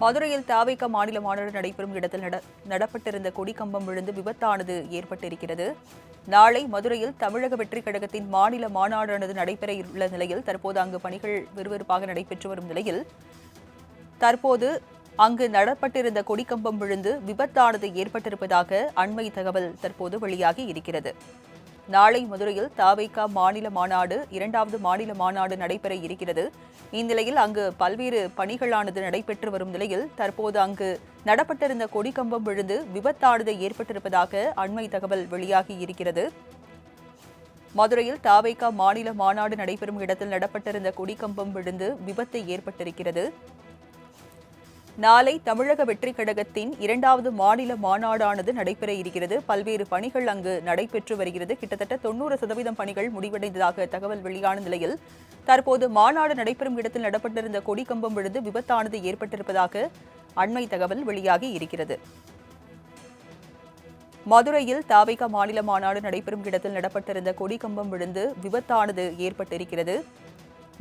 மதுரையில் தாவைக்க மாநில மாநாடு நடைபெறும் இடத்தில் நட நடப்பட்டிருந்த கொடிக்கம்பம் விழுந்து விபத்தானது ஏற்பட்டிருக்கிறது. நாளை மதுரையில் தமிழக வெற்றிக் கழகத்தின் மாநில மாநாடானது நடைபெற உள்ள நிலையில் தற்போது அங்கு பணிகள் விறுவிறுப்பாக நடைபெற்று வரும் நிலையில் தற்போது அங்கு நடப்பட்டிருந்த கொடிக்கம்பம் விழுந்து விபத்தானது ஏற்பட்டிருப்பதாக அண்மை தகவல் தற்போது வெளியாகி இருக்கிறது. நாளை மதுரையில் தாவைக்கா மாநில மாநாடு இரண்டாவது மாநில மாநாடு நடைபெற இருக்கிறது. இந்நிலையில் அங்கு பல்வேறு பணிகளானது நடைபெற்று வரும் நிலையில் தற்போது அங்கு நடப்பட்டிருந்த கொடிக்கம்பம் விழுந்து விபத்தானது ஏற்பட்டிருப்பதாக அண்மை தகவல் வெளியாகி இருக்கிறது. மதுரையில் தாவைக்கா மாநில மாநாடு நடைபெறும் இடத்தில் நடப்பட்டிருந்த கொடிக்கம்பம் விழுந்து விபத்து ஏற்பட்டிருக்கிறது. நாளை தமிழக வெற்றிக் கழகத்தின் இரண்டாவது மாநில மாநாடானது நடைபெற இருக்கிறது. பல்வேறு பணிகள் அங்கு நடைபெற்று வருகிறது. கிட்டத்தட்ட தொண்ணூறு சதவீதம் பணிகள் முடிவடைந்ததாக தகவல் வெளியான நிலையில் தற்போது மாநாடு நடைபெறும் இடத்தில் நடப்பட்டிருந்த கொடிக்கம்பம் விழுந்து விபத்தானது ஏற்பட்டிருப்பதாக அண்மை தகவல் வெளியாகி இருக்கிறது. மதுரையில் தாவைக்க மாநில மாநாடு நடைபெறும் இடத்தில் நடப்பட்டிருந்த கொடிக்கம்பம் விழுந்து விபத்தானது ஏற்பட்டிருக்கிறது.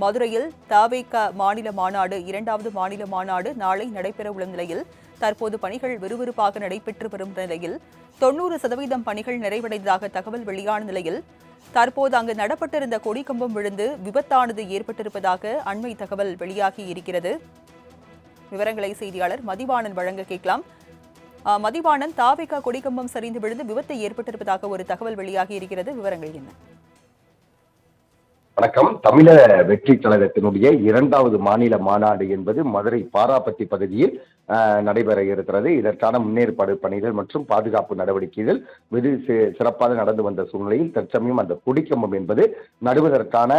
மதுரையில் தாவேக மாநில மாநாடு இரண்டாவது மாநில மாநாடு நாளை நடைபெறவுள்ள நிலையில் தற்போது பணிகள் விறுவிறுப்பாக நடைபெற்று வரும் நிலையில் தொண்ணூறு சதவீதம் பணிகள் நிறைவடைந்ததாக தகவல் வெளியான நிலையில் தற்போது அங்கு நடப்பட்டிருந்த கொடிக்கம்பம் விழுந்து விபத்தானது ஏற்பட்டிருப்பதாக அண்மை தகவல் வெளியாகி இருக்கிறது. விவரங்களை செய்தியாளர் மதிவாணன் வழங்க கேட்கலாம். மதிவாணன் தாவேகா கொடிக்கம்பம் சரிந்து விழுந்து விபத்து ஏற்பட்டிருப்பதாக ஒரு தகவல் வெளியாகி இருக்கிறது. விவரங்கள் என்ன? வணக்கம். தமிழக வெற்றி கழகத்தினுடைய இரண்டாவது மாநில மாநாடு என்பது மதுரை பாராப்பட்டி பகுதியில் நடைபெற இருக்கிறது. இதற்கான முன்னேற்பாடு பணிகள் மற்றும் பாதுகாப்பு நடவடிக்கைகள் வெகு சிறப்பாக நடந்து வந்த சூழ்நிலையில் தற்சமயம் அந்த கொடிக்கம்பம் என்பது நடுவதற்கான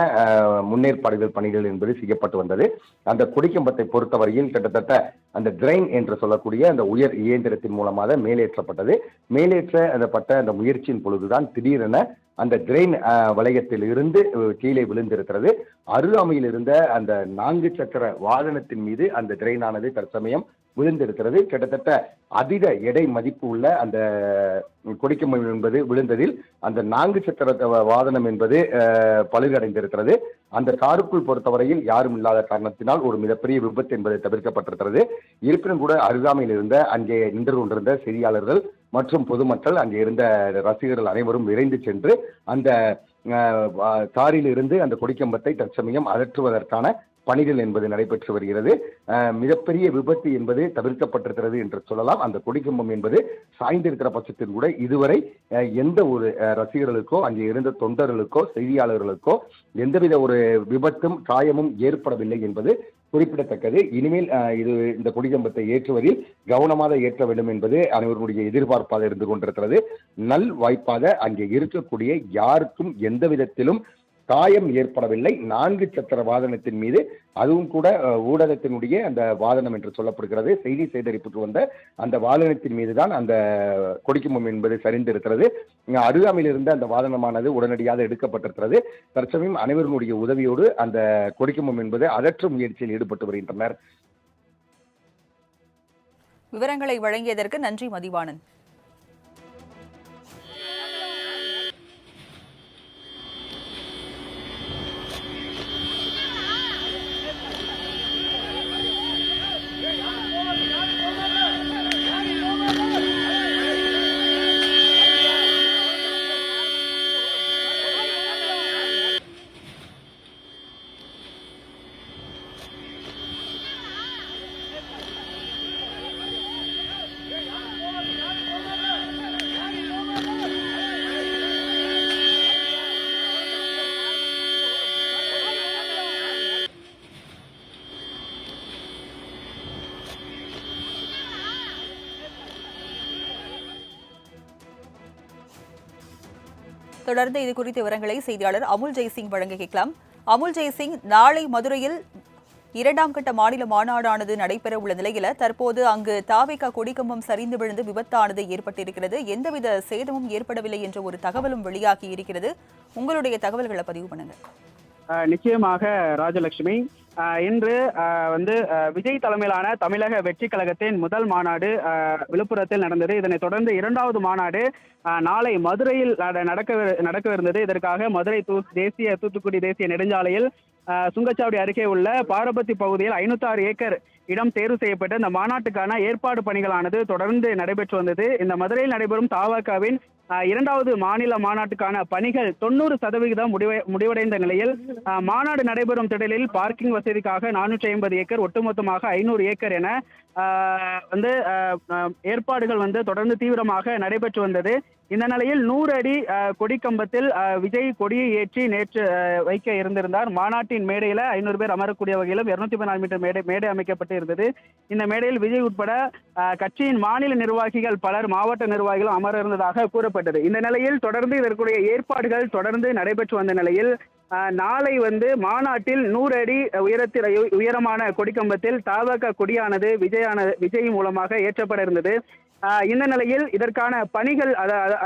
முன்னேற்பாடுகள் பணிகள் என்பது செய்யப்பட்டு வந்தது. அந்த கொடிக்கம்பத்தை பொறுத்தவரையில் கிட்டத்தட்ட அந்த கிரைன் என்று சொல்லக்கூடிய அந்த உயர் இயந்திரத்தின் மூலமாக மேலேற்றப்பட்டது. மேலேற்ற அந்த பட்ட அந்த முயற்சியின் பொழுதுதான் திடீரென அந்த கிரெயின் வளையத்தில் இருந்து கீழே விழுந்திருக்கிறது. அருகாமையில் இருந்த அந்த நான்கு சக்கர வாகனத்தின் மீது அந்த கிரெயினானது தற்சமயம் விழுந்திருக்கிறது. கிட்டத்தட்ட அதிக எடை மதிப்பு உள்ள அந்த கொடிக்கம்பம் என்பது விழுந்ததில் அந்த நான்கு சக்கர வ- வாகனம் என்பது பழுகடைந்திருக்கிறது பழுதடைந்திருக்கிறது. அந்த காருக்குள் பொறுத்தவரையில் யாரும் இல்லாத காரணத்தினால் ஒரு மிகப்பெரிய விபத்து என்பது தவிர்க்கப்பட்டிருக்கிறது. இருப்பினும் கூட அருகாமையில் இருந்த அங்கே நின்று கொண்டிருந்த செய்தியாளர்கள் மற்றும் பொதுமக்கள் அங்கே இருந்த ரசிகர்கள் அனைவரும் விரைந்து சென்று அந்த அஹ், இருந்து அந்த கொடிக்கம்பத்தை தற்சமயம் அகற்றுவதற்கான பணிகள் என்பது நடைபெற்று வருகிறது. மிகப்பெரிய விபத்து என்பது தவிர்க்கப்பட்டிருக்கிறது என்று சொல்லலாம். அந்த கொடிக்கம்பம் என்பது சாய்ந்திருக்கிற பட்சத்தில் கூட இதுவரை எந்த ஒரு ரசிகர்களுக்கோ அங்கே இருந்த தொண்டர்களுக்கோ செய்தியாளர்களுக்கோ எந்தவித ஒரு விபத்தும் காயமும் ஏற்படவில்லை என்பது குறிப்பிடத்தக்கது. இனிமேல் இது இந்த குடிகம்பத்தை ஏற்றுவதில் கவனமாக ஏற்ற வேண்டும் என்பது அனைவருடைய எதிர்பார்ப்பாக இருந்து கொண்டிருக்கிறது. நல் வாய்ப்பாக அங்கே இருக்கக்கூடிய யாருக்கும் எந்த விதத்திலும் காயம் ஏற்படவில்லை. நான்கு சக்கர வாகனத்தின் மீது அதுவும் கூட ஊடகத்தினுடைய அந்த வாகனம் என்று சொல்லப்படுகிறது. செய்தி சேகரிப்புக்கு வந்த அந்த வாகனத்தின் மீது தான் அந்த கொடிக்குமம் என்பது சரிந்திருக்கிறது. அருகாமையில் இருந்த அந்த வாகனமானது உடனடியாக எடுக்கப்பட்டிருக்கிறது. தற்சமயம் அனைவருடைய உதவியோடு அந்த கொடிக்குமம் என்பது அகற்றும் முயற்சியில் ஈடுபட்டு வருகின்றனர். விவரங்களை வழங்கியதற்கு நன்றி மதிவாணன். தொடர்ந்து இது குறித்த விவரங்களை செய்தியாளர் அமுல் ஜெய்சிங் வழங்க கேட்கலாம். அமுல் ஜெய்சிங் நாளை மதுரையில் இரண்டாம் கட்ட மாநில மாநாடானது நடைபெற உள்ள நிலையில தற்போது அங்கு தாவேகா கொடிக்கம்பம் சரிந்து விழுந்து விபத்தானது ஏற்பட்டிருக்கிறது. எந்தவித சேதமும் ஏற்படவில்லை என்ற ஒரு தகவலும் வெளியாகி இருக்கிறது. உங்களுடைய தகவல்களை பதிவு பண்ணுங்க. நிச்சயமாக ராஜலட்சுமி. இன்று வந்து விஜய் தலைமையிலான தமிழக வெற்றி கழகத்தின் முதல் மாநாடு விழுப்புரத்தில் நடந்தது. இதனைத் தொடர்ந்து இரண்டாவது மாநாடு நாளை மதுரையில் நடக்க நடக்கவிருந்தது. இதற்காக மதுரை தூ தேசிய தூத்துக்குடி தேசிய நெடுஞ்சாலையில் சுங்கச்சாவடி அருகே உள்ள பாரபத்தி பகுதியில் ஐநூத்தாறு ஏக்கர் இடம் தேர்வு செய்யப்பட்டு இந்த மாநாட்டுக்கான ஏற்பாடு பணிகளானது தொடர்ந்து நடைபெற்று வந்தது. இந்த மதுரையில் நடைபெறும் தாவகவின் இரண்டாவது மாநில மாநாட்டுக்கான பணிகள் தொண்ணூறு சதவிகிதம் முடிவை முடிவடைந்த நிலையில் மாநாடு நடைபெறும் திடலில் பார்க்கிங் வசதிக்காக நானூற்றி ஐம்பது ஏக்கர் ஒட்டுமொத்தமாக ஐநூறு ஏக்கர் என வந்து ஏற்பாடுகள் வந்து தொடர்ந்து தீவிரமாக நடைபெற்று வந்தது. இந்த நிலையில் நூறு அடி கொடி கொடிக்கம்பத்தில் விஜய் கொடியை ஏற்றி நேற்று வைக்க இருந்திருந்தார். மாநாட்டின் மேடையில ஐநூறு பேர் அமரக்கூடிய வகையிலும் இருநூத்தி பதினாலு மீட்டர் மேடை மேடை அமைக்கப்பட்டு இருந்தது. இந்த மேடையில் விஜய் உட்பட கட்சியின் மாநில நிர்வாகிகள் பலர் மாவட்ட நிர்வாகிகளும் அமர இருந்ததாக கூறப்பட்டது. இந்த நிலையில் தொடர்ந்து இதற்குரிய ஏற்பாடுகள் தொடர்ந்து நடைபெற்று வந்த நிலையில் நாளை வந்து மாநாட்டில் நூறு அடி உயரத்தில் உயரமான கொடிக்கம்பத்தில் தாவக கொடியானது விஜயான விஜய் மூலமாக ஏற்றப்பட இருந்தது. இந்த நிலையில் இதற்கான பணிகள்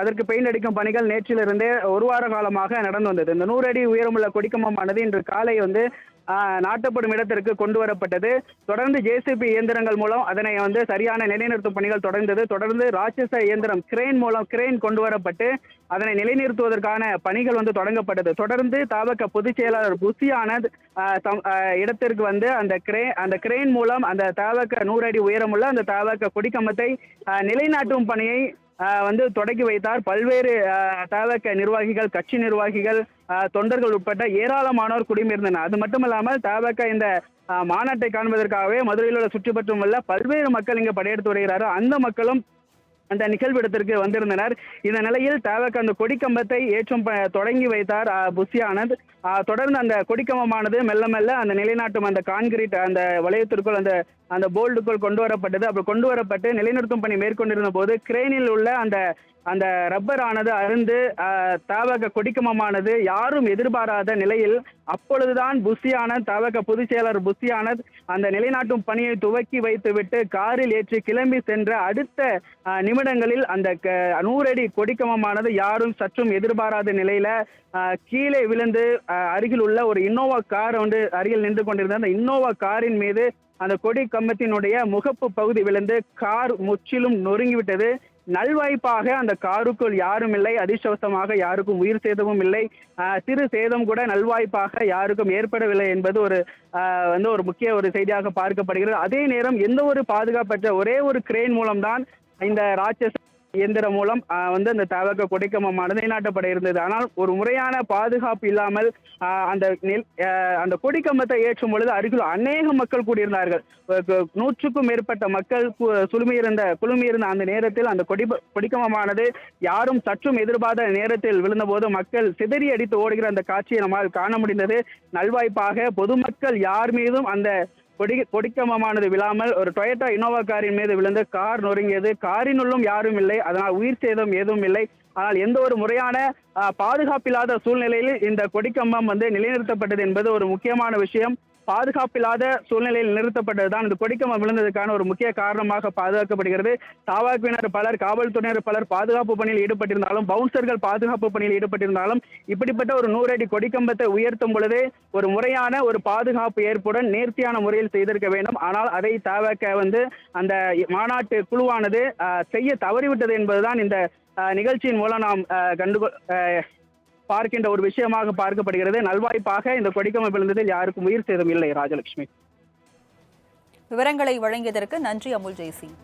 அதற்கு பெயிண்ட் அடிக்கும் பணிகள் நேற்றிலிருந்தே ஒரு வார காலமாக நடந்து வந்தது. இந்த நூறு அடி உயரமுள்ள கொடிக்கம்பமானது இன்று காலை வந்து நாட்டப்படும் இடத்திற்கு கொண்டு வரப்பட்டது தொடர்ந்து ஜேசிபி இயந்திரங்கள் மூலம் அதனை வந்து சரியான நிலைநிறுத்தும் பணிகள் தொடர்ந்தது. தொடர்ந்து ராட்சச இயந்திரம் கிரேன் மூலம் கிரேன் கொண்டு வரப்பட்டு அதனை நிலைநிறுத்துவதற்கான பணிகள் வந்து தொடங்கப்பட்டது. தொடர்ந்து தாவக பொதுச் செயலாளர் புசி இடத்திற்கு வந்து அந்த கிரே அந்த கிரேன் மூலம் அந்த தாவக நூறு அடி உயரமுள்ள அந்த தாவக கொடிக்கம்பத்தை நிலைநாட்டும் பணியை வந்து தொடக்கி வைத்தார். பல்வேறு ஆஹ், தாவக நிர்வாகிகள் கட்சி நிர்வாகிகள் தொண்டர்கள் உட்பட்ட ஏராளமானோர் குடியிருந்தனர் அது மட்டும் இல்லாமல் தாவக இந்த மாநாட்டை காண்பதற்காகவே மதுரையில் உள்ள சுற்றுப்பற்றும் உள்ள பல்வேறு மக்கள் இங்கே படையெடுத்து வருகிறார் அந்த மக்களும் அந்த நிகழ்விடத்திற்கு வந்திருந்தனர். இந்த நிலையில் தேவக்கு அந்த கொடிக்கம்பத்தை ஏற்றும் தொடங்கி வைத்தார் புஷ்யானந்த். புஷி ஆனந்த் தொடர்ந்து அந்த கொடிக்கம்பமானது மெல்ல மெல்ல அந்த நிலைநாட்டும் அந்த கான்கிரீட் அந்த வளையத்திற்குள் அந்த அந்த போல்டுக்குள் கொண்டு வரப்பட்டது அப்படி கொண்டு வரப்பட்டு நிலைநிறுத்தும் பணி மேற்கொண்டிருந்த போது கிரேனில் உள்ள அந்த அந்த ரப்பர் ஆனது அருந்து தாவக கொடிக்கமமானது யாரும் எதிர்பாராத நிலையில் அப்பொழுதுதான் புஷி தாவக பொதுச் செயலர் அந்த நிலைநாட்டும் பணியை துவக்கி வைத்துவிட்டு காரில் ஏற்றி கிளம்பி சென்ற அடுத்த நிமிடங்களில் அந்த க- நூறடி கொடிக்கமமானது யாரும் சற்றும் எதிர்பாராத நிலையில கீழே விழுந்து அருகில் உள்ள ஒரு இன்னோவா கார் வந்து அருகில் நின்று கொண்டிருந்த அந்த இன்னோவா காரின் மீது அந்த கொடி கம்பத்தினுடைய முகப்பு பகுதி விழுந்து கார் முற்றிலும் நொறுங்கிவிட்டது. நல்வாய்ப்பாக அந்த காருக்குள் யாரும் இல்லை. அதிர்ஷ்டவசமாக யாருக்கும் உயிர் சேதமும் இல்லை. சிறு சேதம் கூட நல்வாய்ப்பாக யாருக்கும் ஏற்படவில்லை என்பது ஒரு வந்து ஒரு முக்கிய ஒரு செய்தியாக பார்க்கப்படுகிறது. அதே நேரம் எந்த ஒரு பாதுகாப்பற்ற ஒரே ஒரு கிரேன் மூலம்தான் இந்த ராட்சச இயந்திரம் மூலம் வந்து அந்த தவக்க கொடிக்கம்பமானது நிலைநாட்டப்பட இருந்தது. ஆனால் ஒரு முறையான பாதுகாப்பு இல்லாமல் அந்த நெல் அந்த கொடிக்கம்பத்தை ஏற்றும் பொழுது அருகில் அநேக மக்கள் கூடியிருந்தார்கள். நூற்றுக்கும் மேற்பட்ட மக்கள் கு- சுழுமியிருந்த குழுமியிருந்த அந்த நேரத்தில் அந்த கொடி கொடிக்கம்பமானது யாரும் சற்றும் எதிர்பார்த்த நேரத்தில் விழுந்தபோது மக்கள் சிதறி அடித்து ஓடுகிற அந்த காட்சியை நம்மால் காண முடிந்தது. நல்வாய்ப்பாக பொதுமக்கள் யார் மீதும் அந்த கொடி கொடிக்கம்பமானது விழாமல் ஒரு டொயட்டா இனோவா காரின் மீது விழுந்து கார் நொறுங்கியது. காரினுள்ளும் யாரும் இல்லை. அதனால் உயிர் சேதம் எதுவும் இல்லை. ஆனால் எந்த ஒரு முறையான பாதுகாப்பில்லாத சூழ்நிலையில் இந்த கொடிக்கம்பம் வந்து நிலைநிறுத்தப்பட்டது என்பது ஒரு முக்கியமான விஷயம். பாதுகாப்பில்லாத சூழ்நிலையில் நிறுத்தப்பட்டதுதான். இந்த கொடிக்கம்பம் விழுந்ததுக்கான ஒரு முக்கிய காரணமாக பாதுகாக்கப்படுகிறது. தாவாக்குவினர் பலர் காவல்துறையினர் பலர் பாதுகாப்பு பணியில் ஈடுபட்டிருந்தாலும் பவுன்சர்கள் பாதுகாப்பு பணியில் ஈடுபட்டிருந்தாலும் இப்படிப்பட்ட ஒரு நூறு அடி கொடிக்கம்பத்தை உயர்த்தும் பொழுது ஒரு முறையான ஒரு பாதுகாப்பு ஏற்புடன் நேர்த்தியான முறையில் செய்திருக்க வேண்டும். ஆனால் அதை தாவாக்க வந்து அந்த மாநாட்டு குழுவானது செய்ய தவறிவிட்டது என்பதுதான் இந்த நிகழ்ச்சியின் மூலம் நாம் கண்டு பார்க்கின்ற ஒரு விஷயமாக பார்க்கப்படுகிறது. நல்வாய்ப்பாக இந்த கொடிக்கம்பம் விழுந்ததில் யாருக்கும் உயிர் சேதம் இல்லை ராஜலட்சுமி. விவரங்களை வழங்கியதற்கு நன்றி அமுல் ஜெய்சிங்.